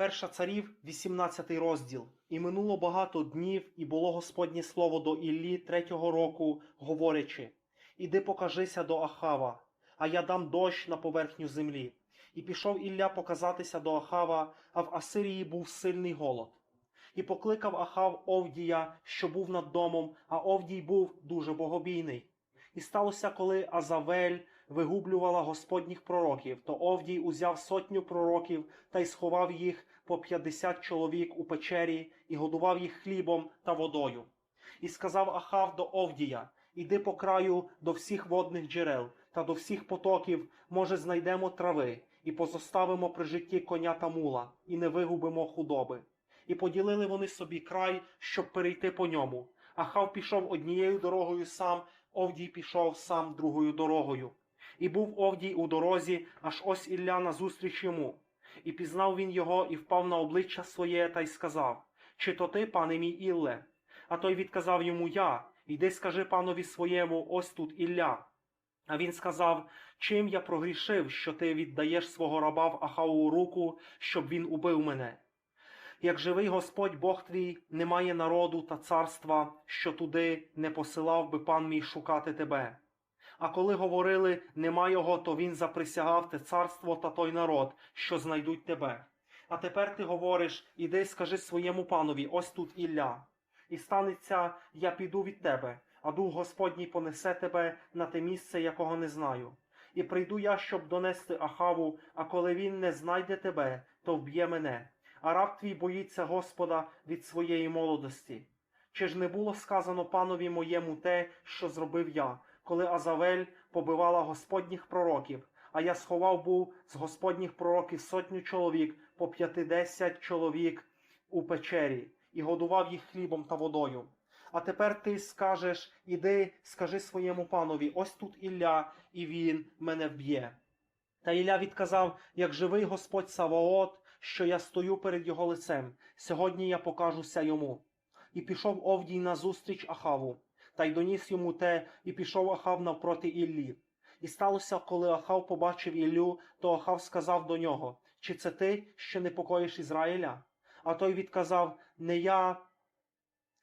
Перша царів, 18 розділ. І минуло багато днів, і було Господнє слово до Іллі третього року, говорячи: Іди покажися до Ахава, а я дам дощ на поверхню землі. І пішов Ілля показатися до Ахава, а в Асирії був сильний голод. І покликав Ахав Овдія, що був над домом, а Овдій був дуже богобійний. І сталося, коли Азавель вигублювала господніх пророків, то Овдій узяв сотню пророків та й сховав їх по п'ятдесят чоловік у печері і годував їх хлібом та водою. І сказав Ахав до Овдія: Іди по краю до всіх водних джерел та до всіх потоків, може, знайдемо трави, і позоставимо при житті коня та мула, і не вигубимо худоби. І поділили вони собі край, щоб перейти по ньому. Ахав пішов однією дорогою сам, Овдій пішов сам другою дорогою. І був Овдій у дорозі, аж ось Ілля назустріч йому. І пізнав він його, і впав на обличчя своє, та й сказав: Чи то ти, пане мій Ілле? А той відказав йому Я, іди скажи панові своєму, ось тут Ілля. А він сказав: Чим я прогрішив, що ти віддаєш свого раба в Ахаву руку, щоб він убив мене? Як живий Господь Бог твій, немає народу та царства, що туди не посилав би пан мій шукати тебе. А коли говорили нема його, то він заприсягав те царство та той народ, що знайдуть тебе. А тепер ти говориш іди, скажи своєму панові, ось тут Ілля. І станеться, я піду від тебе, а дух Господній понесе тебе на те місце, якого не знаю. І прийду я, щоб донести Ахаву, а коли він не знайде тебе, то вб'є мене. А раб твій боїться Господа від своєї молодості. Чи ж не було сказано панові моєму те, що зробив я, коли Азавель побивала господніх пророків, а я сховав був з господніх пророків сотню чоловік по п'ятидесять чоловік у печері і годував їх хлібом та водою. А тепер ти скажеш іди, скажи своєму панові, ось тут Ілля, і він мене вб'є. Та Ілля відказав, як живий Господь Саваот, що я стою перед його лицем, сьогодні я покажуся йому. І пішов Овдій назустріч Ахаву, та й доніс йому те, і пішов Ахав навпроти Іллі. І сталося, коли Ахав побачив Іллю, то Ахав сказав до нього: Чи це ти, що непокоїш Ізраїля? А той відказав: Не я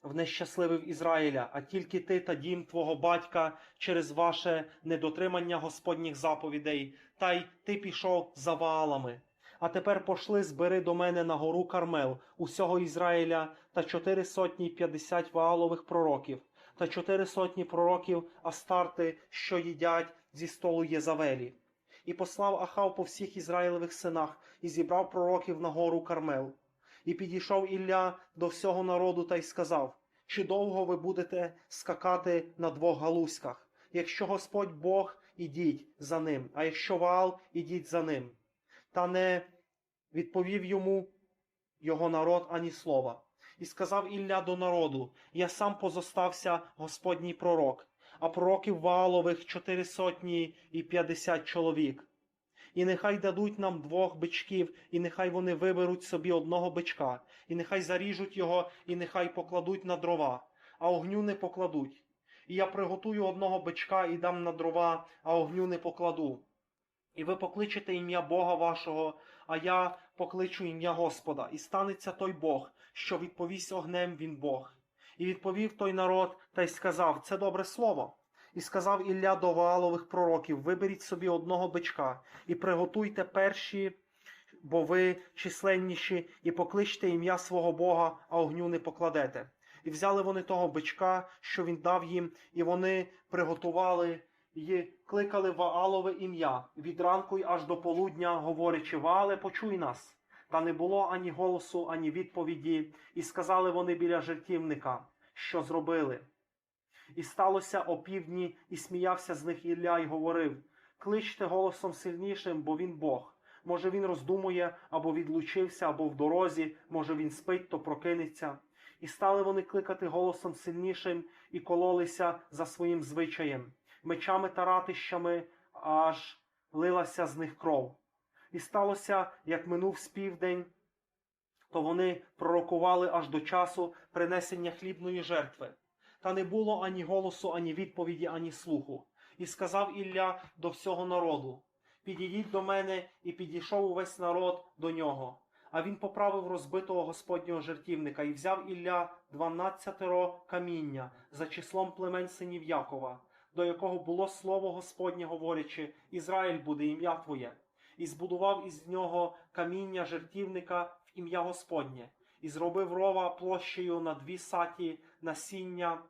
внещасливив Ізраїля, а тільки ти та дім твого батька через ваше недотримання Господніх заповідей, та й ти пішов за Ваалами. А тепер пошли збери до мене на гору Кармел усього Ізраїля та чотири сотні й п'ятдесят ваалових пророків, та чотири сотні пророків Астарти, що їдять зі столу Єзавелі. І послав Ахав по всіх Ізраїлевих синах і зібрав пророків на гору Кармел. І підійшов Ілля до всього народу та й сказав: Чи довго ви будете скакати на двох галузьках? Якщо Господь Бог, ідіть за ним, а якщо Ваал, ідіть за ним. Та не відповів йому його народ ані слова. І сказав Ілля до народу: Я сам позостався Господній пророк, а пророків Ваалових чотири сотні і п'ятдесят чоловік. І нехай дадуть нам двох бичків, і нехай вони виберуть собі одного бичка, і нехай заріжуть його, і нехай покладуть на дрова, а огню не покладуть. І я приготую одного бичка і дам на дрова, а огню не покладу. І ви покличете ім'я Бога вашого, а я покличу ім'я Господа, і станеться той Бог, що відповість огнем він Бог. І відповів той народ та й сказав: Це добре слово. І сказав Ілля до Ваалових пророків: Виберіть собі одного бичка, і приготуйте перші, бо ви численніші, і покличте ім'я свого Бога, а огню не покладете. І взяли вони того бичка, що він дав їм, і вони приготували й кликали Ваалове ім'я від ранку й аж до полудня, говорячи, Ваале, почуй нас. Та не було ані голосу, ані відповіді, і сказали вони біля жертівника, що зробили. І сталося опівдні, і сміявся з них Ілля, і говорив: Кличте голосом сильнішим, бо він Бог. Може, він роздумує, або відлучився, або в дорозі, може, він спить, то прокинеться. І стали вони кликати голосом сильнішим і кололися за своїм звичаєм, мечами та ратищами, аж лилася з них кров. І сталося, як минув співдень, то вони пророкували аж до часу принесення хлібної жертви. Та не було ані голосу, ані відповіді, ані слуху. І сказав Ілля до всього народу: Підійдіть до мене, і підійшов увесь народ до нього. А він поправив розбитого Господнього жертівника і взяв Ілля дванадцятеро каміння за числом племен синів Якова, до якого було слово Господнє говорячи, Ізраїль буде ім'я Твоє, і збудував із нього каміння жертівника в ім'я Господнє, і зробив рова площею на дві саті насіння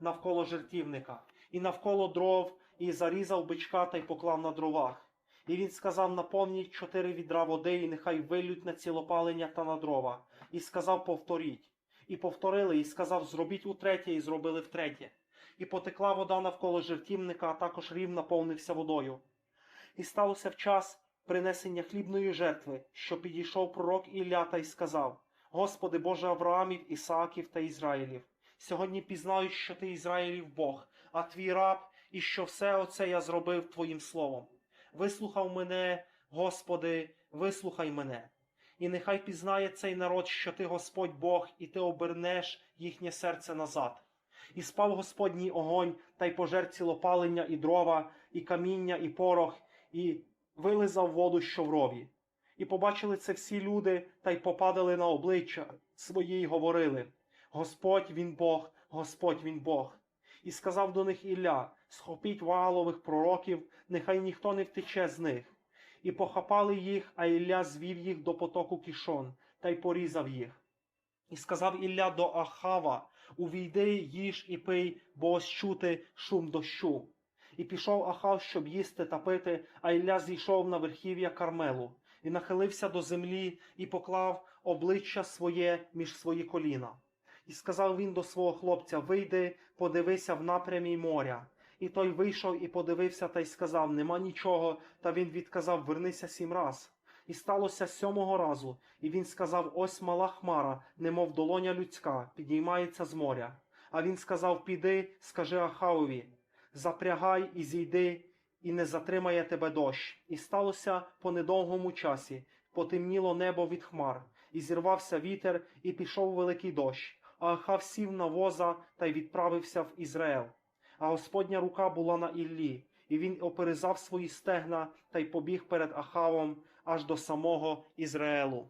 навколо жертівника, і навколо дров, і зарізав бичка та й поклав на дровах. І він сказав: наповніть чотири відра води, і нехай вилють на цілопалення та на дрова. І сказав: повторіть. І повторили, і сказав: зробіть утретє, і зробили втретє. І потекла вода навколо жертівника, а також рів наповнився водою. І сталося в час принесення хлібної жертви, що підійшов пророк Ілля та й сказав: Господи Боже Авраамів, Ісааків та Ізраїлів, сьогодні пізнаю, що ти Ізраїлів Бог, а твій раб, і що все оце я зробив Твоїм словом. Вислухав мене, Господи, вислухай мене. І нехай пізнає цей народ, що ти Господь Бог, і ти обернеш їхнє серце назад. І спав Господній огонь, та й пожер цілопалення, і дрова, і каміння, і порох, і вилизав воду, що в рові. І побачили це всі люди, та й попадали на обличчя свої й говорили: Господь він Бог, Господь він Бог. І сказав до них Ілля: схопіть ваалових пророків, нехай ніхто не втече з них. І похапали їх, а Ілля звів їх до потоку кішон, та й порізав їх. І сказав Ілля до Ахава: Увійди, їж і пий, бо ось чути шум дощу. І пішов Ахав, щоб їсти та пити, а Ілля зійшов на верхів'я Кармелу, і нахилився до землі, і поклав обличчя своє між свої коліна. І сказав він до свого хлопця: Вийди, подивися в напрямі моря. І той вийшов і подивився та й сказав: Нема нічого. Та він відказав: Вернися сім раз. І сталося сьомого разу, і він сказав: Ось мала хмара, немов долоня людська, підіймається з моря. А він сказав: Піди, скажи Ахавові, запрягай і зійди, і не затримає тебе дощ. І сталося по недовгому часі, потемніло небо від хмар, і зірвався вітер, і пішов великий дощ. А Ахав сів на воза та й відправився в Ізраїл. А Господня рука була на Іллі, і він оперезав свої стегна та й побіг перед Ахавом аж до самого Ізраїлу.